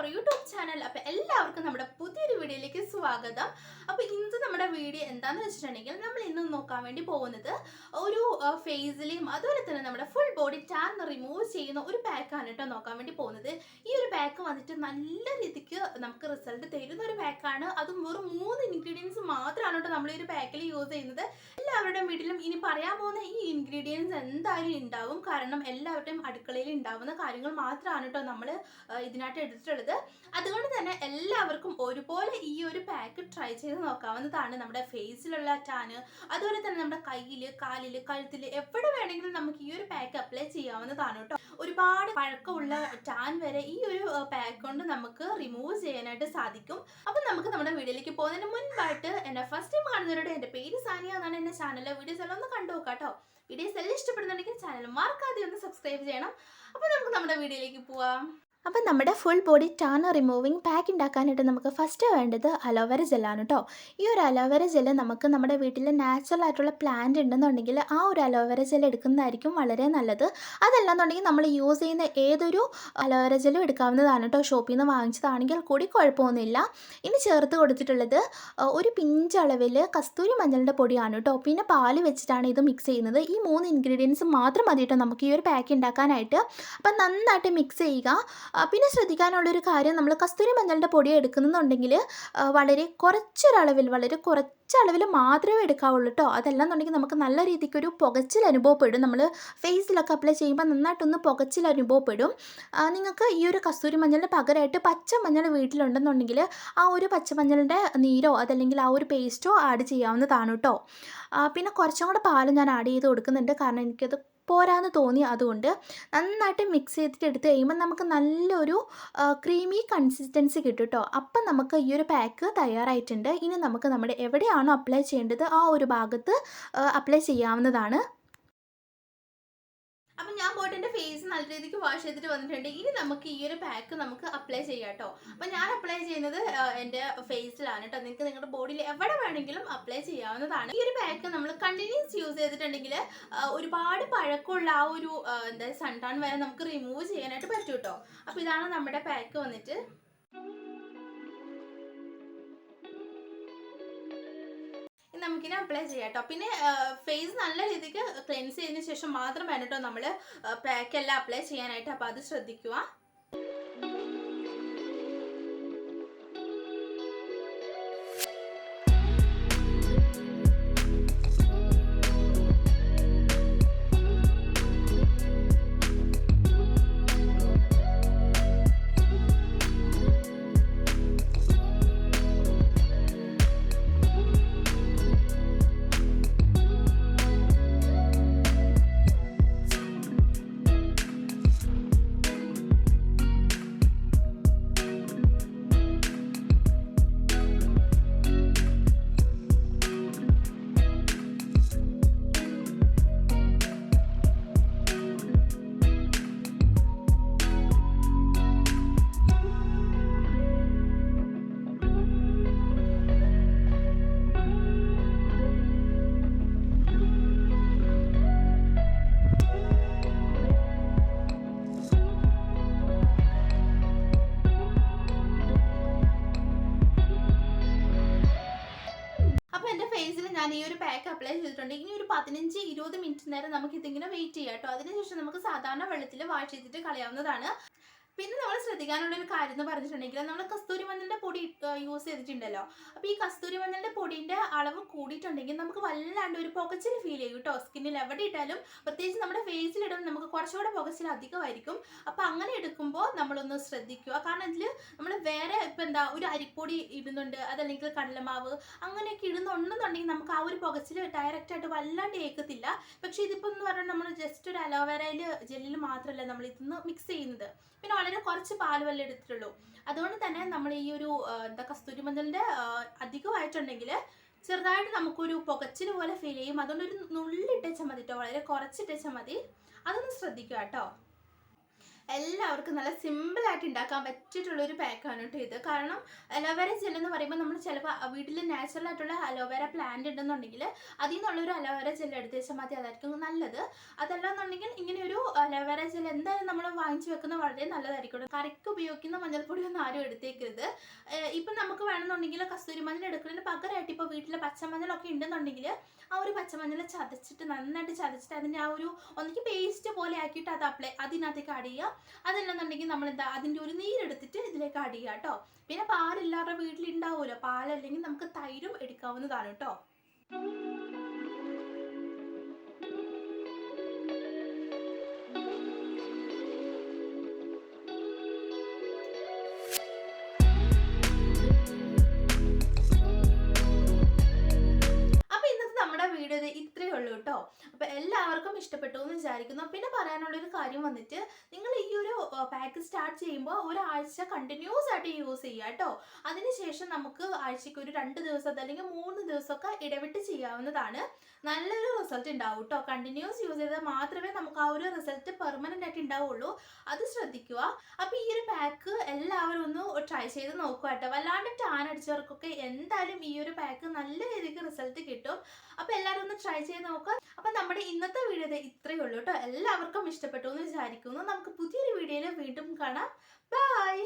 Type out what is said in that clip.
അവർ YouTube channel അപ്പോൾ എല്ലാവർക്കും നമ്മുടെ പുതിയൊരു വീഡിയോയിലേക്ക് സ്വാഗതം. അപ്പോൾ ഇന്ന് നമ്മുടെ വീഡിയോ എന്താണെന്ന് വെച്ചിട്ടുണ്ടെങ്കിൽ നമ്മൾ ഇന്ന് നോക്കാൻ വേണ്ടി പോകുന്നത് ഒരു ഫേസിലെയും അതുപോലെ തന്നെ നമ്മുടെ ഫുൾ ബോഡി ടാൻ റിമൂവ് ചെയ്യുന്ന ഒരു പാക്കാണ് കേട്ടോ നോക്കാൻ വേണ്ടി പോകുന്നത്. ഈ ഒരു പാക്ക് വന്നിട്ട് നല്ല രീതിക്ക് നമുക്ക് റിസൾട്ട് തരുന്ന ഒരു പാക്കാണ് അതും വെറും മൂന്ന് മാത്രമാണ് കേട്ടോ നമ്മൾ ഈ ഒരു പാക്കിൽ യൂസ് ചെയ്യുന്നത്. എല്ലാവരുടെയും വീട്ടിലും ഇനി പറയാൻ പോകുന്ന ഈ ഇൻഗ്രീഡിയൻസ് എന്തായാലും ഉണ്ടാവും കാരണം എല്ലാവരുടെയും അടുക്കളയിൽ ഉണ്ടാവുന്ന കാര്യങ്ങൾ മാത്രമാണ് കേട്ടോ നമ്മൾ ഇതിനായിട്ട് എടുത്തിട്ടുള്ളത്. എല്ലാവർക്കും ഒരുപോലെ ഈ ഒരു പാക്ക് ട്രൈ ചെയ്ത് നോക്കാവുന്നതാണ് നമ്മുടെ ഫേസിലുള്ള ടാന് അതുപോലെ തന്നെ നമ്മുടെ കയ്യിൽ കാലിൽ കഴുത്തിൽ എവിടെ വേണമെങ്കിലും നമുക്ക് ഈ ഒരു പാക്ക് അപ്ലൈ ചെയ്യാവുന്നതാണ് കേട്ടോ. ഒരുപാട് പഴക്കമുള്ള ടാൻ വരെ ഈ ഒരു പാക്ക് കൊണ്ട് നമുക്ക് റിമൂവ് ചെയ്യാനായിട്ട് സാധിക്കും. അപ്പം നമുക്ക് നമ്മുടെ വീഡിയോയിലേക്ക് പോകുന്നതിന് മുൻപായിട്ട് എന്നെ ഫസ്റ്റ് ടൈം കാണുന്നവരുടെ എന്റെ പേര് സാനിയ എന്നാണ് എന്റെ ചാനലിലെ വീഡിയോസ് എല്ലാം ഒന്ന് കണ്ടു നോക്കാം കേട്ടോ. വീഡിയോസ് എല്ലാം ഇഷ്ടപ്പെടുന്നുണ്ടെങ്കിൽ ചാനൽ മറക്കാതെ ഒന്ന് സബ്സ്ക്രൈബ് ചെയ്യണം. അപ്പോൾ നമുക്ക് നമ്മുടെ വീഡിയോയിലേക്ക് പോവാം. അപ്പം നമ്മുടെ full body tan removing pack ഉണ്ടാക്കാനായിട്ട് നമുക്ക് ഫസ്റ്റ് വേണ്ടത് അലോവേര ജെല്ലാണ് കേട്ടോ ഈ ഒരു അലോവേര ജെല്ല് നമുക്ക് നമ്മുടെ വീട്ടിൽ നാച്ചുറൽ ആയിട്ടുള്ള പ്ലാന്റ് ഉണ്ടെന്നുണ്ടെങ്കിൽ ആ ഒരു അലോവേര ജെൽ എടുക്കുന്നതായിരിക്കും വളരെ നല്ലത്. അതല്ലാന്നുണ്ടെങ്കിൽ നമ്മൾ യൂസ് ചെയ്യുന്ന ഏതൊരു അലോവേര ജെല്ലും എടുക്കാവുന്നതാണ് കേട്ടോ ഷോപ്പിൽ നിന്ന് വാങ്ങിച്ചതാണെങ്കിൽ കൂടി കുഴപ്പമൊന്നുമില്ല. ഇനി ചേർത്ത് കൊടുത്തിട്ടുള്ളത് ഒരു പിഞ്ചളവിൽ കസ്തൂരി മഞ്ഞളിന്റെ പൊടിയാണ് കേട്ടോ പിന്നെ പാൽ വെച്ചിട്ടാണ് ഇത് മിക്സ് ചെയ്യുന്നത്. ഈ മൂന്ന് ഇൻഗ്രീഡിയൻസ് മാത്രം മതി കേട്ടോ നമുക്ക് ഈ ഒരു പാക്ക് ഉണ്ടാക്കാനായിട്ട് അപ്പം നന്നായിട്ട് മിക്സ് ചെയ്യുക. പിന്നെ ശ്രദ്ധിക്കാനുള്ളൊരു കാര്യം നമ്മൾ കസ്തൂരി മഞ്ഞളുടെ പൊടി എടുക്കുന്നുണ്ടെങ്കിൽ വളരെ കുറച്ചൊരളവിൽ വളരെ കുറച്ചളവിൽ മാത്രമേ എടുക്കാവുള്ളൂ കേട്ടോ അതല്ലാന്നുണ്ടെങ്കിൽ നമുക്ക് നല്ല രീതിക്ക് ഒരു പുകച്ചിൽ അനുഭവപ്പെടും. നമ്മൾ ഫേസിലൊക്കെ അപ്ലൈ ചെയ്യുമ്പോൾ നന്നായിട്ടൊന്ന് പുകച്ചിൽ അനുഭവപ്പെടും. നിങ്ങൾക്ക് ഈ ഒരു കസ്തൂരി മഞ്ഞളിന് പകരമായിട്ട് പച്ച മഞ്ഞൾ വീട്ടിലുണ്ടെന്നുണ്ടെങ്കിൽ ആ ഒരു പച്ചമഞ്ഞളിന്റെ നീരോ അതല്ലെങ്കിൽ ആ ഒരു പേസ്റ്റോ ആഡ് ചെയ്യാവുന്നതാണ് കേട്ടോ പിന്നെ കുറച്ചും കൂടെ പാൽ ഞാൻ ആഡ് ചെയ്ത് കൊടുക്കുന്നുണ്ട്. കാരണം എനിക്കത് പോരാന്ന് തോന്നി അതുകൊണ്ട് നന്നായിട്ട് മിക്സ് ചെയ്തിട്ട് എടുത്ത് കഴിയുമ്പോൾ നമുക്ക് നല്ലൊരു ക്രീമി കൺസിസ്റ്റൻസി കിട്ടും കേട്ടോ അപ്പം നമുക്ക് ഈ ഒരു പാക്ക് തയ്യാറായിട്ടുണ്ട്. ഇനി നമുക്ക് നമ്മുടെ എവിടെയാണോ അപ്ലൈ ചെയ്യേണ്ടത് ആ ഒരു ഭാഗത്ത് അപ്ലൈ ചെയ്യാവുന്നതാണ്. ഞാൻ പോയിട്ട് എന്റെ ഫേസ് നല്ല രീതിക്ക് വാഷ് ചെയ്തിട്ട് വന്നിട്ടുണ്ട്. ഇനി നമുക്ക് ഈ ഒരു പാക്ക് നമുക്ക് അപ്ലൈ ചെയ്യാം കേട്ടോ അപ്പം ഞാൻ അപ്ലൈ ചെയ്യുന്നത് എന്റെ ഫേസിലാണ് കേട്ടോ നിങ്ങൾക്ക് നിങ്ങളുടെ ബോഡിയിൽ എവിടെ വേണമെങ്കിലും അപ്ലൈ ചെയ്യാവുന്നതാണ്. ഈ ഒരു പാക്ക് നമ്മൾ കണ്ടിന്യൂസ് യൂസ് ചെയ്തിട്ടുണ്ടെങ്കിൽ ഒരുപാട് പഴക്കമുള്ള ആ ഒരു എന്താ സൺടാൺ വരെ നമുക്ക് റിമൂവ് ചെയ്യാനായിട്ട് പറ്റും കേട്ടോ അപ്പോൾ ഇതാണ് നമ്മുടെ പാക്ക് വന്നിട്ട്. നമുക്കിനി അപ്ലൈ ചെയ്യാം കേട്ടോ പിന്നെ ഫേസ് നല്ല രീതിക്ക് ക്ലെൻസ് ചെയ്തതിന് ശേഷം മാത്രം വേണം കേട്ടോ നമ്മൾ പാക്കെല്ലാം അപ്ലൈ ചെയ്യാനായിട്ട്. അപ്പോൾ അത് ശ്രദ്ധിക്കുക ഞാൻ ഈ ഒരു പാക്ക് അപ്ലൈ ചെയ്തിട്ടുണ്ട് ഇനി ഒരു പതിനഞ്ച് ഇരുപത് മിനിറ്റ് നേരം നമുക്ക് ഇതിങ്ങനെ വെയിറ്റ് ചെയ്യാം കേട്ടോ അതിനുശേഷം നമുക്ക് സാധാരണ വെള്ളത്തിൽ വാഷ് ചെയ്തിട്ട് കളയാവുന്നതാണ്. പിന്നെ നമ്മൾ ശ്രദ്ധിക്കാനുള്ള ഒരു കാര്യം എന്ന് പറഞ്ഞിട്ടുണ്ടെങ്കിൽ നമ്മൾ കസ്തൂരി മഞ്ഞളുടെ പൊടി യൂസ് ചെയ്തിട്ടുണ്ടല്ലോ. അപ്പോൾ ഈ കസ്തൂരി മഞ്ഞളുടെ പൊടിന്റെ അളവ് കൂടിയിട്ടുണ്ടെങ്കിൽ നമുക്ക് വല്ലാണ്ട് ഒരു പുകച്ചിൽ ഫീൽ ചെയ്യും കേട്ടോ. സ്കിന്നിൽ എവിടെ ഇട്ടാലും പ്രത്യേകിച്ച് നമ്മുടെ ഫേസിൽ ഇടുമ്പോൾ നമുക്ക് കുറച്ചുകൂടെ പുകച്ചിൽ അധികമായിരിക്കും. അപ്പോൾ അങ്ങനെ എടുക്കുമ്പോൾ നമ്മളൊന്ന് ശ്രദ്ധിക്കുക. കാരണം ഇതിൽ നമ്മൾ വേറെ ഇപ്പൊ എന്താ ഒരു അരിപ്പൊടി ഇടുന്നുണ്ട് അതല്ലെങ്കിൽ കടലമാവ് അങ്ങനെയൊക്കെ ഇടുന്നുണ്ടെന്നുണ്ടെങ്കിൽ നമുക്ക് ആ ഒരു പുകച്ചിൽ ഡയറക്റ്റ് ആയിട്ട് വല്ലാണ്ട് ഏക്കത്തില്ല. പക്ഷേ ഇതിപ്പോ എന്ന് പറഞ്ഞാൽ നമ്മൾ ജസ്റ്റ് ഒരു അലോവേരയിൽ ജെല്ലിൽ മാത്രമല്ല നമ്മൾ ഇതൊന്ന് മിക്സ് ചെയ്യുന്നത്. പിന്നെ വളരെ കുറച്ച് പാൽ വല്ല എടുത്തിട്ടുള്ളൂ. അതുകൊണ്ട് തന്നെ നമ്മൾ ഈ ഒരു എന്താ കസ്തൂരി മഞ്ഞളിന്റെ അധികമായിട്ടുണ്ടെങ്കിൽ ചെറുതായിട്ട് നമുക്കൊരു പുകച്ചിൽ പോലെ ഫീൽ ചെയ്യും. അതുകൊണ്ട് ഒരു നുള്ളിട്ടേച്ചാൽ മതി കേട്ടോ വളരെ കുറച്ചിട്ടേച്ചാൽ മതി. അതൊന്ന് ശ്രദ്ധിക്കുക കേട്ടോ എല്ലാവർക്കും നല്ല സിമ്പിളായിട്ട് ഉണ്ടാക്കാൻ പറ്റിയിട്ടുള്ള ഒരു പാക്കാണ് കേട്ടോ ഇത്. കാരണം അലോവേര ജെൽ എന്ന് പറയുമ്പോൾ നമ്മൾ ചിലപ്പോൾ വീട്ടിൽ നാച്ചുറൽ ആയിട്ടുള്ള അലോവേര പ്ലാന്റ് ഉണ്ടെന്നുണ്ടെങ്കിൽ അതിൽ നിന്നുള്ളൊരു അലോവേര ജെൽ എടുത്ത് വെച്ചാൽ മതി അതായിരിക്കും നല്ലത്. അതല്ലാന്നുണ്ടെങ്കിൽ ഇങ്ങനെ ഒരു അലോവേര ജെൽ എന്തായാലും നമ്മൾ വാങ്ങിച്ചു വെക്കുന്നത് വളരെ നല്ലതായിരിക്കും കറിക്ക് ഉപയോഗിക്കുന്ന മഞ്ഞൾപ്പൊടി ഒന്നും ആരും എടുത്തേക്കരുത്. ഇപ്പം നമുക്ക് വേണമെന്നുണ്ടെങ്കിൽ കസ്തൂരി മഞ്ഞൾ എടുക്കുന്നതിന് പകരമായിട്ട് ഇപ്പോൾ വീട്ടിൽ പച്ചമഞ്ഞളൊക്കെ ഉണ്ടെന്നുണ്ടെങ്കിൽ ആ ഒരു പച്ചമഞ്ഞൾ ചതച്ചിട്ട് നന്നായിട്ട് ചതച്ചിട്ട് അതിന്റെ ആ ഒരു ഒന്നിക്ക് പേസ്റ്റ് പോലെ ആക്കിയിട്ട് അത് അപ്ലൈ അതിനകത്തേക്ക് ആഡ് ചെയ്യുക അതല്ലെന്നുണ്ടെങ്കിൽ നമ്മൾ എന്താ അതിന്റെ ഒരു നീരെടുത്തിട്ട് ഇതിലേക്ക് ആഡ് ചെയ്യുക കേട്ടോ. പിന്നെ പാലില്ലാതെ വീട്ടിലുണ്ടാവുമല്ലോ പാലല്ലെങ്കിൽ നമുക്ക് തൈരും എടുക്കാവുന്നതാണ് കേട്ടോ. ഇഷ്ടപ്പെട്ടു എന്ന് വിചാരിക്കുന്നു പിന്നെ പറയാനുള്ള ഒരു കാര്യം വന്നിട്ട് നിങ്ങൾ ഈ ഒരു പാക്ക് സ്റ്റാർട്ട് ചെയ്യുമ്പോൾ ഒരാഴ്ച കണ്ടിന്യൂസ് ആയിട്ട് യൂസ് ചെയ്യുക കേട്ടോ അതിനുശേഷം നമുക്ക് ആഴ്ചയ്ക്ക് ഒരു രണ്ട് ദിവസത്തെ അല്ലെങ്കിൽ മൂന്ന് ദിവസമൊക്കെ ഇടവിട്ട് ചെയ്യാവുന്നതാണ്. നല്ലൊരു റിസൾട്ട് ഉണ്ടാവും കേട്ടോ കണ്ടിന്യൂസ് യൂസ് ചെയ്താൽ മാത്രമേ നമുക്ക് ആ ഒരു റിസൾട്ട് പെർമനന്റ് ആയിട്ട് ഉണ്ടാവുള്ളൂ. അത് ശ്രദ്ധിക്കുക. അപ്പൊ ഈ ഒരു പാക്ക് എല്ലാവരും ഒന്ന് ട്രൈ ചെയ്ത് നോക്കുക കേട്ടോ വല്ലാണ്ട് ടാൻ അടിച്ചവർക്കൊക്കെ എന്തായാലും ഈ ഒരു പാക്ക് നല്ല രീതിക്ക് റിസൾട്ട് കിട്ടും. അപ്പൊ എല്ലാവരും ഒന്ന് ട്രൈ ചെയ്ത് നോക്കുക. അപ്പൊ നമ്മുടെ ഇന്നത്തെ വീഡിയോ ഇത്രയേ ഉള്ളൂ കേട്ടോ എല്ലാവർക്കും ഇഷ്ടപ്പെട്ടു എന്ന് വിചാരിക്കുന്നു. നമുക്ക് പുതിയൊരു വീഡിയോയിൽ വീണ്ടും കാണാം. ബൈ